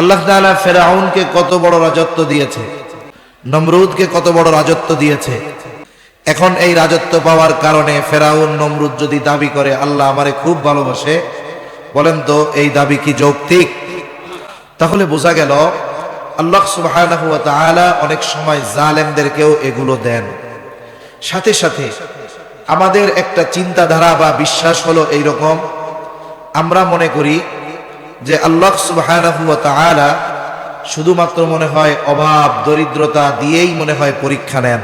আল্লাহ তাআলা ফেরাউনকে কত বড় রাজত্ব দিয়েছে, নমরুদকে কত বড় রাজত্ব দিয়েছে। এখন এই রাজত্ব পাওয়ার কারণে ফেরাউন নমরুদ যদি দাবি করে, আল্লাহ আমারে খুব ভালোবাসে, বলেন তো এই দাবি কি যৌক্তিক? তাহলে বোঝা গেল, আল্লাহ ওয়া অনেক সময় জালেমদেরকেও এগুলো দেন। সাথে সাথে আমাদের একটা চিন্তাধারা বা বিশ্বাস হলো এইরকম, আমরা মনে করি যে আল্লাহ ওয়া শুধুমাত্র মনে হয় অভাব, দরিদ্রতা দিয়েই মনে হয় পরীক্ষা নেন।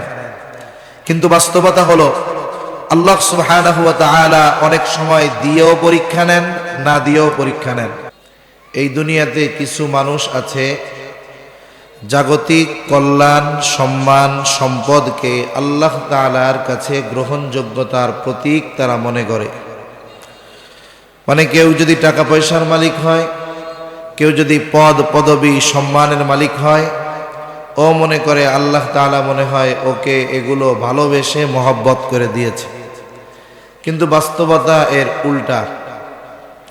কিন্তু বাস্তবতা হলো, আল্লাহ তাআলা অনেক সময় দিয়েও পরীক্ষা নেন, না দিয়েও পরীক্ষা নেন। এই দুনিয়াতে কিছু মানুষ আছে, জাগতিক কল্যাণ, সম্মান, সম্পদকে আল্লাহ তাআলার কাছে গ্রহণযোগ্যতার প্রতীক তারা মনে করে। মানে কেউ যদি টাকা পয়সার মালিক হয়, কেউ যদি পদ, পদবী, সম্মানের মালিক হয়, ও মনে করে আল্লাহ তাআলা মনে হয় ওকে এগুলো ভালোবেসে মহব্বত করে দিয়েছে। কিন্তু বাস্তবতা এর উল্টা।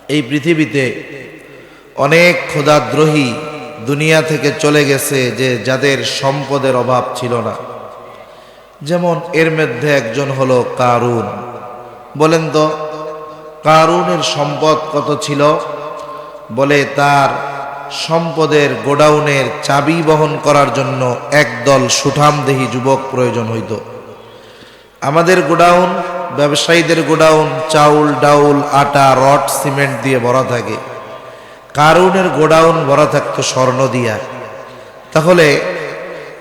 এই পৃথিবীতে অনেক ক্ষুধাদ্রোহী দুনিয়া থেকে চলে গেছে যে যাদের সম্পদের অভাব ছিল না। যেমন এর মধ্যে একজন হলো কারুন। বলেন তো কারুনের সম্পদ কত ছিল? বলে তার সম্পদের গোডাউনের চাবি বহন করার জন্য একদল সুঠামদেহী যুবক প্রয়োজন হইত। আমাদের গোডাউন, ব্যবসায়ীদের গোডাউন, চাউল, ডাউল, আটা, রড, সিমেন্ট দিয়ে ভরা থাকে। কারুনের গোডাউন ভরা থাকতো স্বর্ণ দিয়া। তাহলে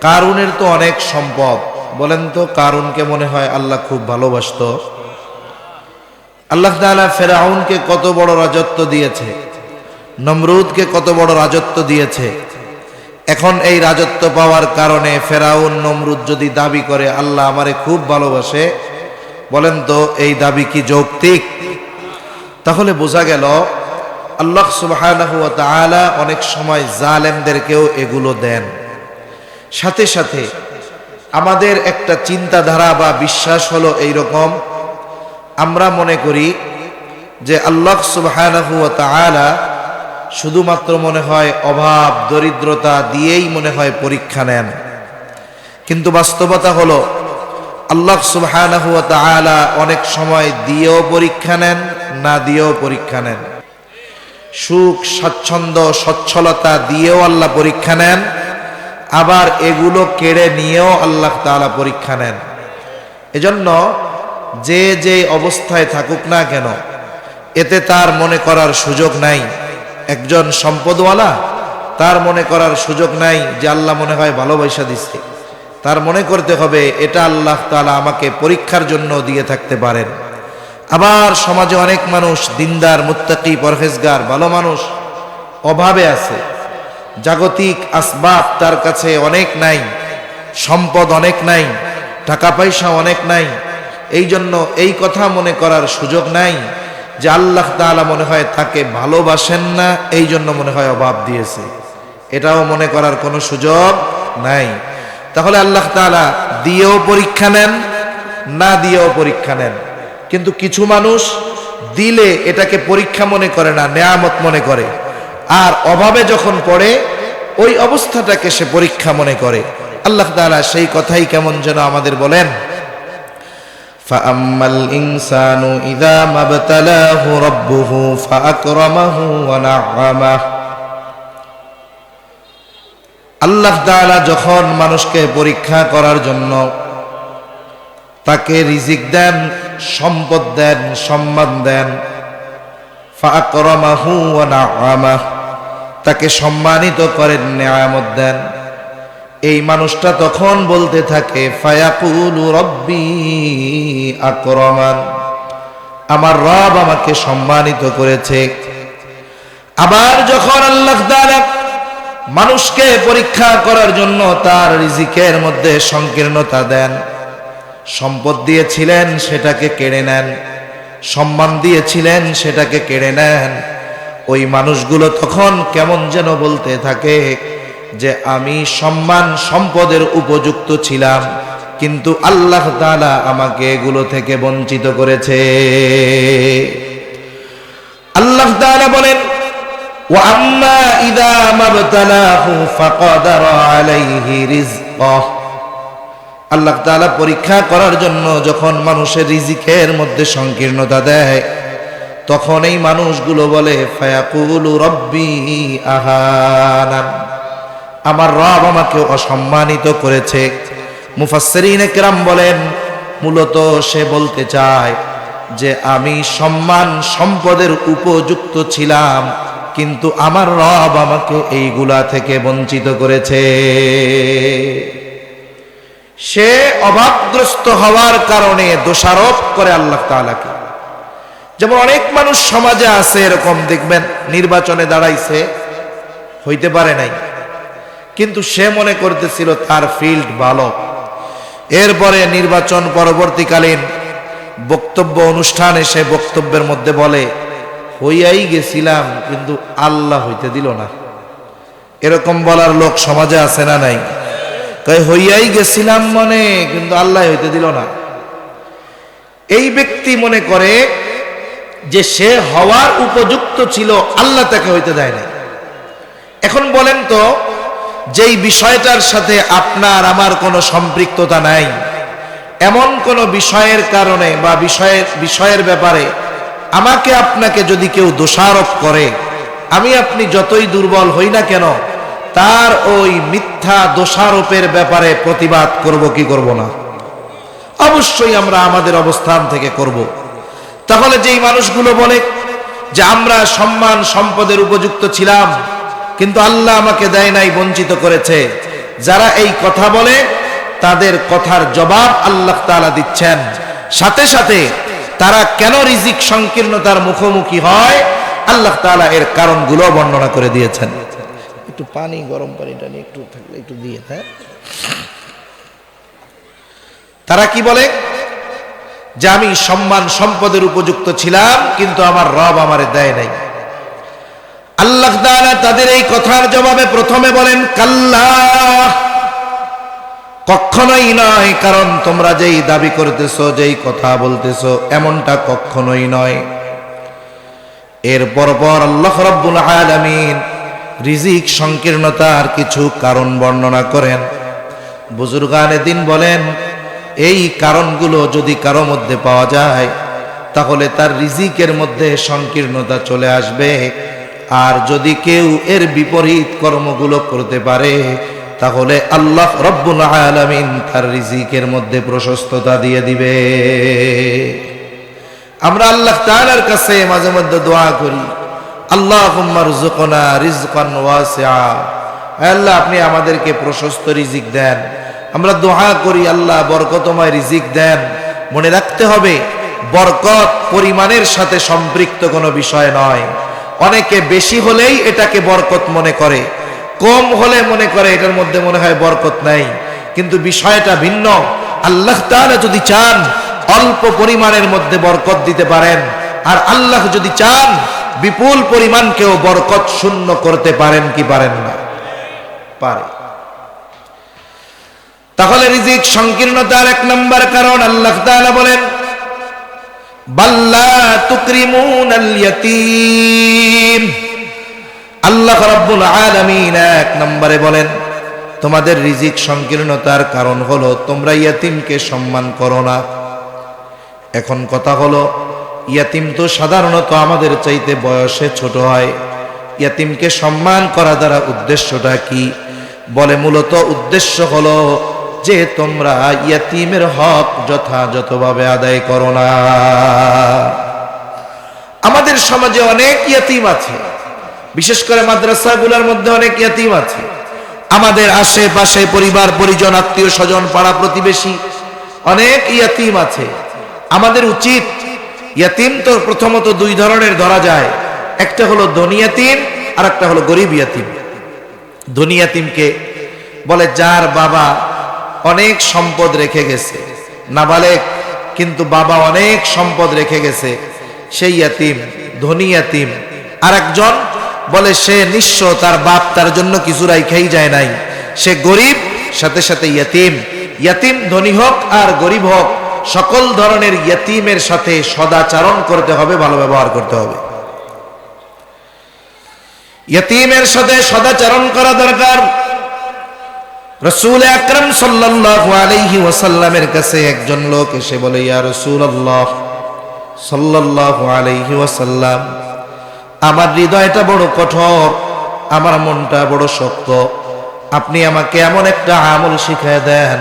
কারুনের তো অনেক সম্পদ। বলেন তো, কারুনকে মনে হয় আল্লাহ খুব ভালোবাসতো। আল্লাহ তাআলা ফেরাউনকে কত বড় রাজত্ব দিয়েছে, নমরুদকে কত বড় রাজত্ব দিয়েছে। এখন এই রাজত্ব পাওয়ার কারণে ফেরাউন নমরুদ যদি দাবি করে, আল্লাহ আমারে খুব ভালোবাসে, বলেন তো এই দাবি কি যৌক্তিক? তাহলে বোঝা গেল, আল্লাহ তাআলা অনেক সময় জালেমদেরকেও এগুলো দেন। সাথে সাথে আমাদের একটা চিন্তাধারা বা বিশ্বাস হলো এইরকম আমরা মনে করি যে আল্লাহ ওয়া শুধুমাত্র মনে হয় অভাব, দরিদ্রতা দিয়েই মনে হয় পরীক্ষা নেন। কিন্তু বাস্তবতা হলো, আল্লাহ ওয়া অনেক সময় দিয়েও পরীক্ষা নেন, না দিয়েও পরীক্ষা নেন। সুখ, স্বাচ্ছন্দ্য, সচ্ছলতা দিয়েও আল্লাহ পরীক্ষা নেন, আবার এগুলো কেড়ে নিয়েও আল্লাহ তাআলা পরীক্ষা নেন। এজন্য যে যে অবস্থায় থাকুক না কেন, এতে তার মনে করার সুযোগ নাই। একজন সম্পদওয়ালা, তার মনে করার সুযোগ নাই যে আল্লাহ মনে হয় ভালোবাসা দিচ্ছে। তার মনে করতে হবে, এটা আল্লাহ তাআলা আমাকে পরীক্ষার জন্য দিয়ে থাকতে পারেন। আবার সমাজে অনেক মানুষ, দিনদার, মুত্তাকি, পরহেজগার, ভালো মানুষ, অভাবে আছে। জাগতিক আসবাব তার কাছে অনেক নাই, সম্পদ অনেক নাই, টাকা পয়সা অনেক নাই এই জন্য এই কথা মনে করার সুযোগ নাই যে আল্লাহ তাআলা মনে হয় তাকে ভালোবাসেন না এই জন্য মনে হয় অভাব দিয়েছে। এটাও মনে করার কোনো সুযোগ নাই। তাহলে আল্লাহ তাআলা দিয়েও পরীক্ষা নেন, না দিয়েও পরীক্ষা নেন। কিন্তু কিছু মানুষ দিলে এটাকে পরীক্ষা মনে করে না, নেয়ামত মনে করে। আর অভাবে যখন পড়ে, ওই অবস্থাটাকে সে পরীক্ষা মনে করে। আল্লাহ তাআলা সেই কথাই কেমন যেন আমাদের বলেন فأما الإنسان إذا ما ابتلاه ربه فأكرمه ونعمه আল্লাহ তাআলা যখন মানুষকে পরীক্ষা করার জন্য তাকে রিজিক দেন সম্পদ দেন সম্মান দেন ফাকরমাহু ওয়া নাআমাহ তাকে সম্মানিত করেন নেয়ামত দেন এই মানুষটা তখন বলতে থাকে, ফায়াকুলু রব্বি আকরমান। আমার রব আমাকে সম্মানিত করেছে। আবার যখন আল্লাহ মানুষকে পরীক্ষা করার জন্য তার রিজিকের মধ্যে সংকীর্ণতা দেন, সম্পদ দিয়েছিলেন, সেটাকে কেড়ে নেন, সম্মান দিয়েছিলেন, সেটাকে কেড়ে নেন, ওই মানুষগুলো তখন কেমন যেন বলতে থাকে যে আমি সম্মান সম্পদের উপযুক্ত ছিলাম কিন্তু আল্লাহ তাআলা আমাকে এগুলো থেকে বঞ্চিত করেছে আল্লাহ তাআলা বলেন وأما إذا ما ابتلاه فقدر عليه رزقه আল্লাহ তাআলা পরীক্ষা করার জন্য যখন মানুষের রিজিকের মধ্যে সংকীর্ণতা দেয় তখন এই মানুষগুলো বলে ফায়াকুলু রব্বি আহানান আমার রব আমাকে অসম্মানিত করেছে। মুফাসসিরিন একরাম বলেন, মূলত সে বলতে চায় যে আমি সম্মান সম্পদের উপযুক্ত ছিলাম, কিন্তু আমার রব আমাকে এইগুলা থেকে বঞ্চিত করেছে। সে অভাবগ্রস্ত হওয়ার কারণে দোষারোপ করে আল্লাহ তাআলাকে। যেমন অনেক মানুষ সমাজে আছে, এরকম দেখবেন, নির্বাচনে দাঁড়াইছে, হইতে পারে নাই। কিন্তু সে মনে করতেছিল তার ফিল্ড ভালো। এরপরে নির্বাচন পরবর্তীকালীন বক্তব্য অনুষ্ঠানে সে বক্তব্যের মধ্যে বলে, হইয়াই গেছিলাম, কিন্তু আল্লাহ হইতে দিল না। এরকম বলার লোক সমাজে আছে না নাই? তাই হইয়াই গেছিলাম মনে, কিন্তু আল্লাহ হইতে দিল না। এই ব্যক্তি মনে করে যে সে হওয়ার উপযুক্ত ছিল, আল্লাহ তাকে হইতে দেয় না এখন বলেন তো যেই বিষয়টার সাথে আপনার আমার কোনো সম্পৃক্ততা নাই, এমন কোনো বিষয়ের কারণে বা বিষয়ের বিষয়ের ব্যাপারে আমাকে আপনাকে যদি কেউ দোষারোপ করে, আমি আপনি যতই দুর্বল হই না কেন, তার ওই মিথ্যা দোষারোপের ব্যাপারে প্রতিবাদ করব কি করব না? অবশ্যই আমরা আমাদের অবস্থান থেকে করব। তাহলে যেই মানুষগুলো বলে যে আমরা সম্মান সম্পদের উপযুক্ত ছিলাম কিন্তু আল্লাহ আমাকে দেয় নাই বঞ্চিত করেছে। যারা এই কথা বলে তাদের কথার জবাব আল্লাহ তাআলা দিচ্ছেন। সাথে সাথে তারা কেন রিজিক সংকীর্ণতার মুখোমুখি হয়? আল্লাহ তাআলা এর কারণগুলো বর্ণনা করে দিয়েছেন। একটু পানি গরম পানিটা নিয়ে একটু থাকলে একটু দিয়ে হ্যাঁ? তারা কি বলে? যে আমি সম্মান সম্পদের উপযুক্ত ছিলাম কিন্তু আমার রব আমারে দেয় নাই। আল্লাহ তাদের এই কথার জবাবে প্রথমে বলেন, কাল্লা। কখনোই নয়, কারণ তোমরা যেই দাবি করতেছো, যেই কথা বলতেছো, এমনটা কখনোই নয়। এর পরপর আল্লাহ রাব্বুল আলামিন রিজিক সংকীর্ণতার কিছু কারণ বর্ণনা করেন। বুজুর্গানে দিন বলেন, এই কারণগুলো যদি কারও মধ্যে পাওয়া যায়, তাহলে তার রিজিকের মধ্যে সংকীর্ণতা চলে আসবে। আর যদি কেউ এর বিপরীত কর্মগুলো করতে পারে, তাহলে আল্লাহ রব্বুল আলামিন তার রিজিকের মধ্যে প্রশস্ততা দিয়ে দিবে। আমরা আল্লাহ তাআলার কাছে মাঝে মধ্যে দোয়া করি আল্লাহ রিজকানা রিজকান ওয়াসিআ। আল্লাহ, আপনি আমাদেরকে প্রশস্ত রিজিক দেন। আমরা দোয়া করি, আল্লাহ, বরকতময় রিজিক দেন। মনে রাখতে হবে, বরকত পরিমাণের সাথে সম্পৃক্ত কোনো বিষয় নয়। অনেকে বেশি হলেই এটাকে বরকত মনে করে, কম হলে মনে করে এটার মধ্যে মনে হয় বরকত নাই। কিন্তু বিষয়টা ভিন্ন। আল্লাহ তাআলা যদি চান অল্প পরিমাণের মধ্যে বরকত দিতে পারেন, আর আল্লাহ যদি চান বিপুল পরিমাণকেও বরকত শূন্য করতে পারেন কি পারেন না? পারে। তাহলে রিজিক সংকীর্ণতার এক নম্বর কারণ আল্লাহ তাআলা বলেন বলেন, তোমাদের রিজিক সংকীর্ণতার কারণ হলো তোমরা ইয়াতিমকে সম্মান করো না। এখন কথা হলো, ইয়াতিম তো সাধারণত আমাদের চাইতে বয়সে ছোট হয়। ইয়াতিমকে সম্মান করা দ্বারা উদ্দেশ্যটা কি? বলে মূলত উদ্দেশ্য হলো যে তোমরা ইয়াতিমের হক যথাযথভাবে আদায় করো না। আমাদের সমাজে অনেক ইয়াতিম আছে। বিশেষ করে মাদ্রাসাগুলোর মধ্যে অনেক ইয়াতিম আছে। আমাদের আশেপাশে পরিবার, পরিজন, আত্মীয় স্বজন, পাড়া প্রতিবেশী অনেক ইয়াতিম আছে। আমাদের উচিত ইয়াতিম তো প্রথমত দুই ধরনের ধরা যায়। একটা হলো ধনিয়াতিম আর একটা হলো গরিব ইয়াতিম। ধনিয়াতিমকে বলে, যার বাবা অনেক সম্পদ রেখে গেছে। নাবালেক, কিন্তু বাবা অনেক সম্পদ রেখে গেছে। সেই ইয়াতিম, ধনী ইয়াতিম। আর একজন বলে, সে নিঃস্ব তার বাপ তার জন্য কিছু রাইখাই যায় নাই। সে গরিব, সাথে সাথে ইয়াতিম। ইয়াতিম ধনী হোক আর গরিব হোক, সকল ধরনের ইয়াতিমের সাথে সদাচারণ করতে হবে, ভালো ব্যবহার করতে হবে। ইয়তিমের সাথে সদাচরণ করা দরকার। রসুল আকরম সাল্লাল্লাহু আলাইহি ওয়াসাল্লামের কাছে একজন লোক এসে বলে, ইয়া রাসূলুল্লাহ সাল্লাল্লাহু আলাইহি ওয়াসাল্লাম, আমার হৃদয়টা বড় কঠোর, আমার মনটা বড় শক্ত। আপনি আমাকে এমন একটা আমল শিখায় দেন,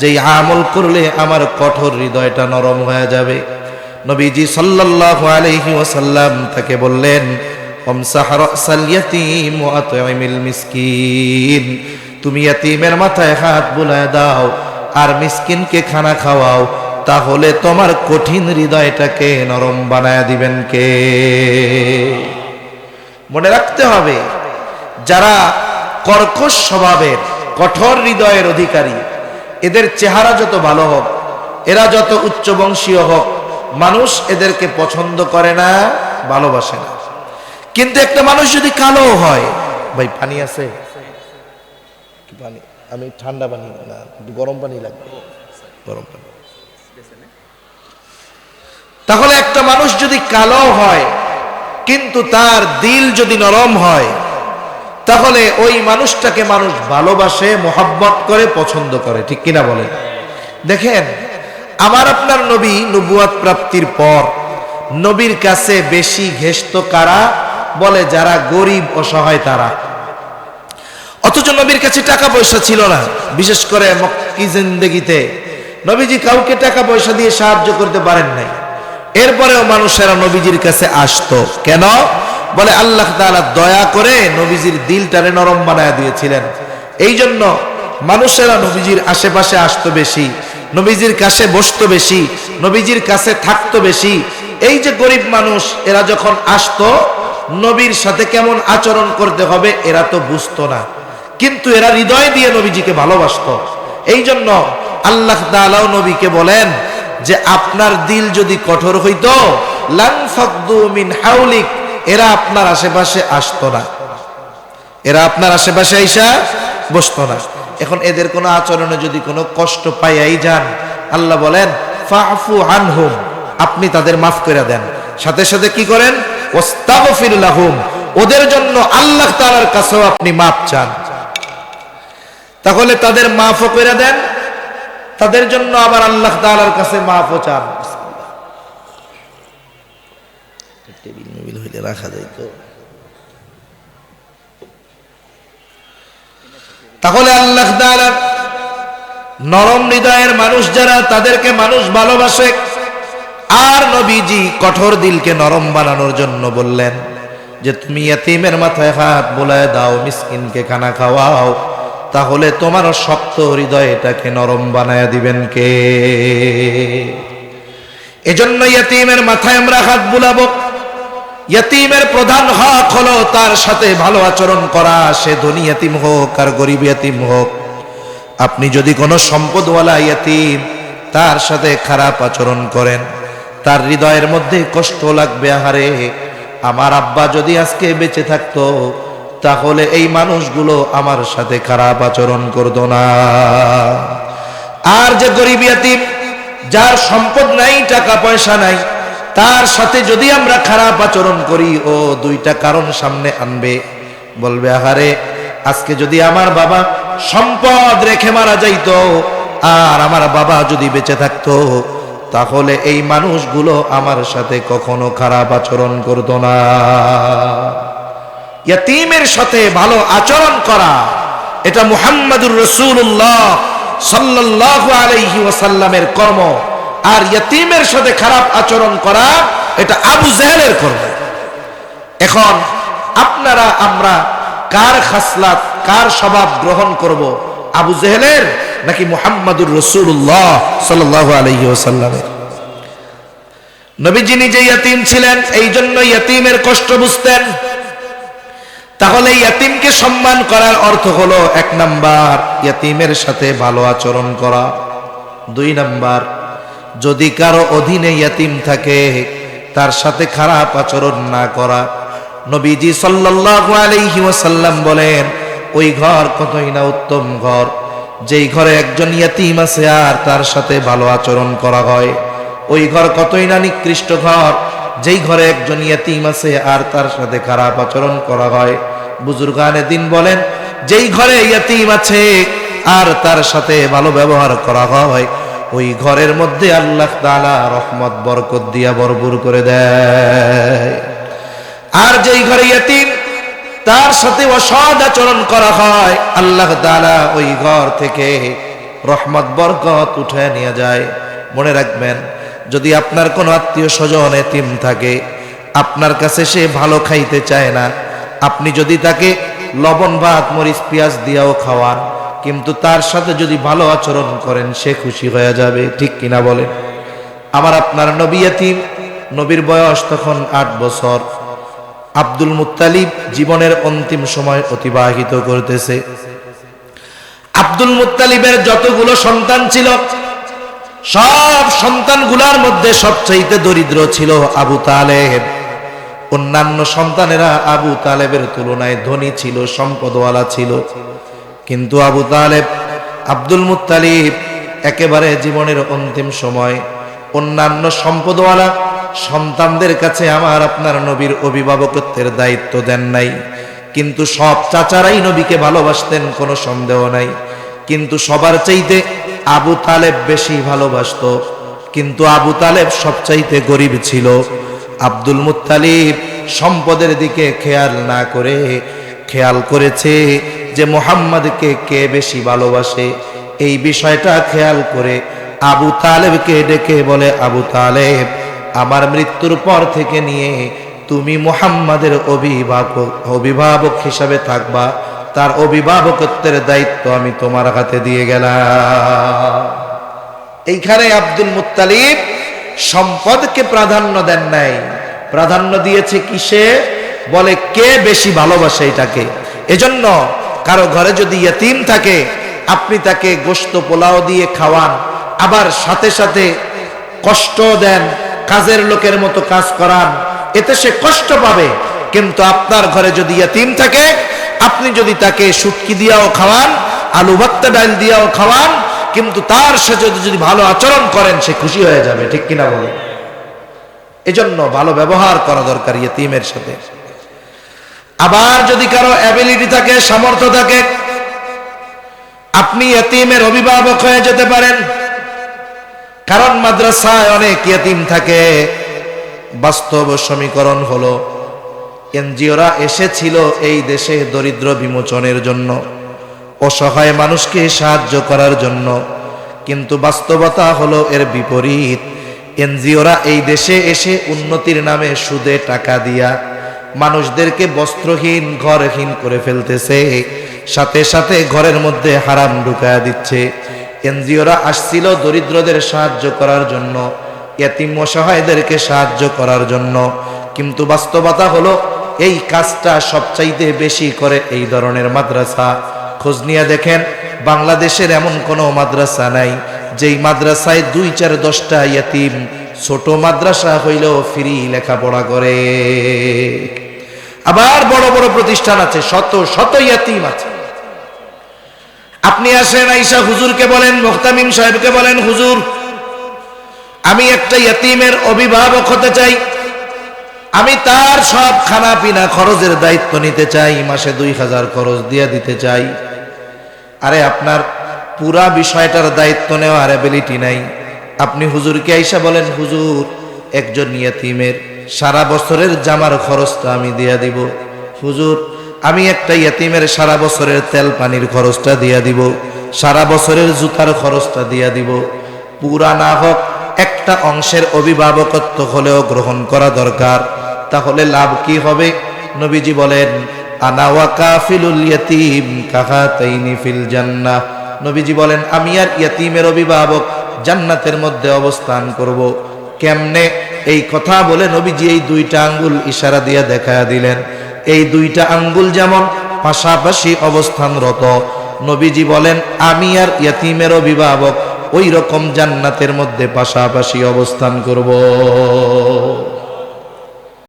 যেই আমল করলে আমার কঠোর হৃদয়টা নরম হয়ে যাবে। নবীজি সাল্লাল্লাহু আলাইহি ওয়াসাল্লাম তাকে বললেন আমসাহ রাসাল ইয়াতীম ওয়া আতইমিল মিসকিন তুমি ইয়াতীমের মাথায় হাত বুলায় দাও আর মিসকিনকে খানা খাওয়াও, তাহলে তোমার কঠিন হৃদয়টাকে নরম বানায় দিবেন কে? মনে রাখতে হবে, যারা কর্কশ স্বভাবের, কঠোর হৃদয়ের অধিকারী, এদের চেহারা যত ভালো হোক, এরা যত উচ্চবংশীয় হোক, মানুষ এদেরকে পছন্দ করে না, ভালোবাসে না। কিন্তু একটা মানুষ যদি কালো হয় ভাই পানি আছে? কি পানি? আমি ঠান্ডা পানি না গরম পানি লাগবে। গরম পানি। তাহলে একটা মানুষ যদি কালো হয় কিন্তু তার দিল যদি নরম হয় তাহলে ওই মানুষটাকে মানুষ ভালোবাসে মোহাব্বত করে পছন্দ করে। ঠিক কিনা বলে দেখেন আমার আপনার নবী নবুয়াত প্রাপ্তির পর নবীর কাছে বেশি ঘেষ্ট কারা? বলে যারা গরিব অসহায় তারা। অথচ নবীর কাছে টাকা পয়সা ছিল না। বিশেষ করে মক্কি জিন্দেগিতে। নবীজি কাউকে টাকা পয়সা দিয়ে সাহায্য করতে পারেন নাই। এরপরেও মানুষেরা নবীজির কাছে আসতো। কেন? বলে আল্লাহ তাআলা দয়া করে নবীজির দিলটারে নরম বানায় দিয়েছিলেন। এই জন্য মানুষেরা নবীজির আশেপাশে আসতো বেশি, নবীজির কাছে বসতো বেশি, নবীজির কাছে থাকতো বেশি। এই যে গরিব মানুষ, এরা যখন আসতো নবীর সাথে কেমন আচরণ করতে হবে এরা তো বুঝতো না। কিন্তু এরা হৃদয় দিয়ে নবীজিকে ভালোবাসতো। এই জন্য আল্লাহ তাআলাও নবীকে বলেন যে, আপনার দিল যদি কঠোর হইত মিন হাউলিক এরা আপনার আশেপাশে আসতো না। এরা আপনার আশেপাশে আইসা বসতো না। এখন এদের কোনো আচরণে যদি কোনো কষ্ট পাইয়াই যান, আল্লাহ বলেন ফাফু আপনি তাদের মাফ করে দেন। সাথে সাথে কি করেন? ওস্তাগফির লাহুম। ওদের জন্য আল্লাহ তাআলার কাছেও আপনি মাফ চান। তাহলে তাদের মাফও করে দেন তাদের জন্য আবার আল্লাহ তাআলার কাছে মাফও চান। টেবিল মেবিল হইলে রাখা যায় তো। তাহলে আল্লাহ তাআলা নরম হৃদয়ের মানুষ যারা তাদেরকে মানুষ ভালোবাসে। আর নবীজি কঠোর দিলকে নরম বানানোর জন্য বললেন যে, তুমি ইয়াতিমের মাথায় হাত বোলায় দাও, মিসকিনকে খানা খাওয়াও। তাহলে তোমার শক্ত হৃদয়টাকে নরম বানায় দিবেন কে? এজন্য ইয়াতিমের মাথায় আমরা হাত বুলাবো। ইয়াতিমের প্রধান হক হলো তার সাথে ভালো আচরণ করা, সে ধনী ইয়াতিম হোক আর গরিব ইয়াতিম হোক। আপনি যদি কোনো সম্পদওয়ালা ইয়াতিম তার সাথে খারাপ আচরণ করেন তার হৃদয়ের মধ্যে কষ্ট লাগবে, আহারে। আমার আব্বা যদি আজকে বেঁচে থাকতো, তাহলে এই মানুষগুলো আমার সাথে খারাপ আচরণ করতো না। আর যে গরিব যার সম্পদ নাই, টাকা পয়সা নাই, তার সাথে যদি আমরা খারাপ আচরণ করি, ও দুইটা কারণ সামনে আনবে। বলবে, আহারে, আজকে যদি আমার বাবা সম্পদ রেখে মারা যাইতো, আর আমার বাবা যদি বেঁচে থাকতো তাহলে এই মানুষগুলো আমার সাথে কখনো খারাপ আচরণ করতো না। ইয়াতিমের সাথে ভালো আচরণ করা, এটা মুহাম্মাদুর রসুল্লাহ সাল্লাল্লাহু আলাইহি ওয়াসাল্লামের কর্ম। আর ইয়াতিমের সাথে খারাপ আচরণ করা, এটা আবু জেহেলের কর্ম। এখন আপনারা, আমরা কার খাসলাত, কার স্বভাব গ্রহণ করব? আবু জেহেলের নাকি মুহাম্মাদুর রসুল্লাহ সাল্লাল্লাহু আলাইহি ওয়াসাল্লামের? নবীজি নিজে ইয়াতিম ছিলেন এই জন্য ইয়াতিমের কষ্ট বুঝতেন। তাহলে ইয়াতিমকে সম্মান করার অর্থ হলো এক নাম্বার ইয়াতিমের সাথে ভালো আচরণ করা। দুই নাম্বার, যদি কারও অধীনে ইয়াতিম থাকে, তার সাথে খারাপ আচরণ না করা। নবীজি সাল্লাল্লাহু আলাইহি ওয়াসাল্লাম বলেন, ওই ঘর কতই না উত্তম ঘর। যেই ঘরে একজন ইয়াতিম আছে আর তার সাথে ভালো আচরণ করা হয়, ওই ঘর কতই না নিকৃষ্ট ঘর। যেই ঘরে একজন ইয়াতিম আছে আর তার সাথে খারাপ আচরণ করা হয়, বুজুর্গানে দিন বলেন, যেই ঘরে ইয়তিম আছে আর তার সাথে ভালো ব্যবহার করা হয়, ওই ঘরের মধ্যে আল্লাহ তাআলা রহমত, বরকত দিয়া ভরপুর করে দেয়। আর যেই ঘরে ইয়তিম তার সাথে অসৎ আচরণ করা হয়, আল্লাহ তাআলা ওই ঘর থেকে রহমত, বরকত উঠে নিয়ে যায়। মনে রাখবেন, যদি আপনার কোনো আত্মীয় স্বজন এতিম থাকে, আপনার কাছে সে ভালো খাইতে চায় না, আপনি যদি তাকে লবণ, ভাত, মরিচ, পেঁয়াজ দিয়াও খাওয়ান, কিন্তু তার সাথে যদি ভালো আচরণ করেন, সে খুশি হয়ে যাবে। ঠিক কিনা বলেন? আমার আপনার নবী এতিম, নবীর বয়স তখন আট বছর। আব্দুল মুত্তালিব জীবনের অন্তিম সময় অতিবাহিত করতেছে। আব্দুল মুত্তালিবের যতগুলো সন্তান ছিল, সব সন্তানগুলোর মধ্যে সবচাইতে দরিদ্র ছিল আবু তালেব। অন্যান্য সন্তানেরা আবু তালেবের তুলনায় ধনী ছিল, সম্পদওয়ালা ছিল। কিন্তু আবু তালেব, আব্দুল মুত্তালিব একেবারে জীবনের অন্তিম সময় অন্যান্য সম্পদওয়ালা সন্তানদের কাছে আমার আপনার নবীর অভিভাবকত্বের দায়িত্ব দেন নাই। কিন্তু সব চাচারাই নবীকে ভালোবাসতেন, কোনো সন্দেহ নাই। কিন্তু সবার চাইতে আবু তালেব বেশি ভালোবাসতো। কিন্তু আবু তালেব সবচাইতে গরিব ছিল। আব্দুল মুত্তালিব সম্পদের দিকে খেয়াল না করে, খেয়াল করেছে যে মোহাম্মদকে কে বেশি ভালোবাসে। এই বিষয়টা খেয়াল করে আবু তালেবকে ডেকে বলে, আবু তালেব আমার মৃত্যুর পর থেকে নিয়ে তুমি মোহাম্মদের অভিভাবক অভিভাবক হিসাবে থাকবা। তার অভিভাবকত্বের দায়িত্ব আমি তোমার হাতে দিয়ে গেলাম। এইখানে আব্দুল মুত্তালিব সম্পদকে প্রাধান্য দেন নাই। প্রাধান্য দিয়েছে কিসে? বলে, কে বেশি ভালোবাসে এটাকে? এজন্য কারও ঘরে যদি ইয়তিম থাকে, আপনি তাকে গোস্ত পোলাও দিয়ে খাওয়ান, আবার সাথে সাথে কষ্ট দেন কাজের লোকের মতো কাজ করান। এতে সে কষ্ট পাবে। কিন্তু আপনার ঘরে যদি ইয়তিম থাকে, আপনি যদি তাকে শুটকি দিয়াও খাওয়ান, আলু ভত্তা ডাল দিয়াও খাওয়ান, কিন্তু তার সাথে যদি ভালো আচরণ করেন, সে খুশি হয়ে যাবে। ঠিক কিনা বলে? এজন্য ভালো ব্যবহার করা দরকার ইয়তিমের সাথে। আবার যদি কারও অ্যাবিলিটি থাকে, সামর্থ্য থাকে, আপনি এতিমের অভিভাবক হয়ে যেতে পারেন। কারণ মাদ্রাসায় অনেক ইয়তিম থাকে। বাস্তব সমীকরণ হলো, এনজিওরা এসেছিল এই দেশে দরিদ্র বিমোচনের জন্য, অসহায় মানুষকে সাহায্য করার জন্য। কিন্তু বাস্তবতা হলো এর বিপরীত। এনজিওরা এই দেশে এসে উন্নতির নামে সুদে টাকা দিয়া মানুষদেরকে বস্ত্রহীন, ঘরহীন করে ফেলতেছে। সাথে সাথে ঘরের মধ্যে হারাম ঢুকায়া দিচ্ছে। এনজিওরা আসছিল দরিদ্রদের সাহায্য করার জন্য, এতিম অসহায়দেরকে সাহায্য করার জন্য। কিন্তু বাস্তবতা হলো, এই কাজটা সবচাইতে বেশি করে এই ধরনের মাদ্রাসা। খোঁজ নিয়ে দেখেন, বাংলাদেশের এমন কোনো মাদ্রাসা নাই, যেই মাদ্রাসায় দুই চার দশটা ইয়াতিম ছোট মাদ্রাসা হইলেও ফ্রি লেখাপড়া করে। আবার বড় বড় প্রতিষ্ঠান আছে, শত শত ইয়াতিম আছে। আপনি আসেন, আইসা হুজুরকে বলেন মোহতামিম সাহেবকে বলেন, হুজুর, আমি একটা ইয়াতিমের অভিভাবক হতে চাই। আমি তার সব খানা পিনা খরচের দায়িত্ব নিতে চাই, মাসে দুই হাজার খরচ দিয়ে দিতে চাই। আরে আপনার পুরা বিষয়টার দায়িত্ব নেওয়ার অ্যাবিলিটি নাই। আপনি হুজুরকে আইসা বলেন, হুজুর, একজন ইয়াতিমের সারা বছরের জামার খরচটা আমি দিয়ে দিব। হুজুর আমি একটা ইয়াতিমের সারা বছরের তেল পানির খরচটা দিয়া দিব, সারা বছরের জুতার খরচটা দিয়া দিব। পুরা না হোক, একটা অংশের অভিভাবকত্ব হলেও গ্রহণ করা দরকার। তাহলে লাভ কি হবে? নবীজি বলেন, আনা ওয়া কাফিলুল ইয়াতিম কাহাতাইনি ফিল জান্নাহ। নবীজি বলেন, আমি আর ইয়াতিমের অভিভাবক জান্নাতের মধ্যে অবস্থান করব। কেমনে? এই কথা বলে নবীজি এই দুইটা আঙ্গুল ইশারা দিয়ে দেখা দিলেন। এই দুইটা আঙ্গুল যেমন পাশাপাশি অবস্থানরত। নবীজি বলেন, আমি আর ইয়াতিমের অভিভাবক ওই রকম জান্নাতের মধ্যে পাশাপাশি অবস্থান করব।